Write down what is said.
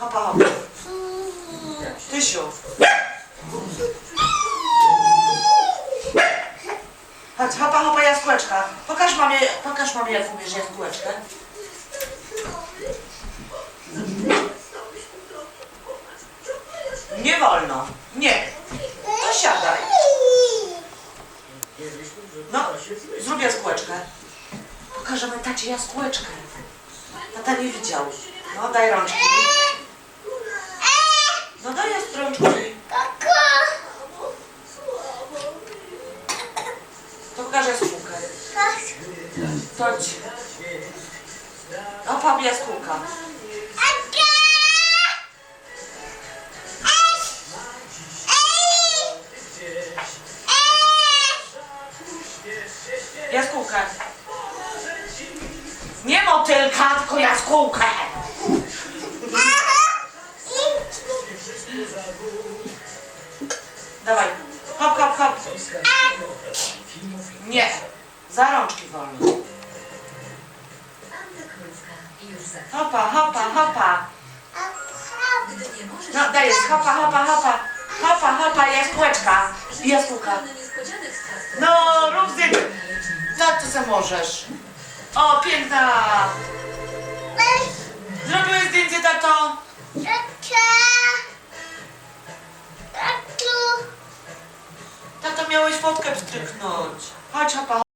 Hopa, hopa. Tysiu. Chodź, hopa, hopa, jaskółeczka. Pokaż mamie, pokaż mamie, jak umiesz jaskółeczkę. Nie wolno. Nie. To siadaj. No, zrób jaskółeczkę. Pokażemy tacie jaskółeczkę. Tata nie widział. No, daj rączki. No daj jest rączki. To pokażę jaskółkę. Chodź. O, pap jaskółka. Jaskółkę. Nie motylka, tylko jaskółkę. Dawaj. Hop, hop, hop. Nie. Za rączki wolno. Anna Królewska już za chwilę. Hopa, hopa, hopa. Gdy nie możesz... No dajesz, hopa, hopa, hopa. Hopa, hopa, jaskółeczka. Jaskółka. No, rób zdjęcie. Za to co możesz. O, piękna. Miałeś fotkę wstryknąć. Chodź, hopa,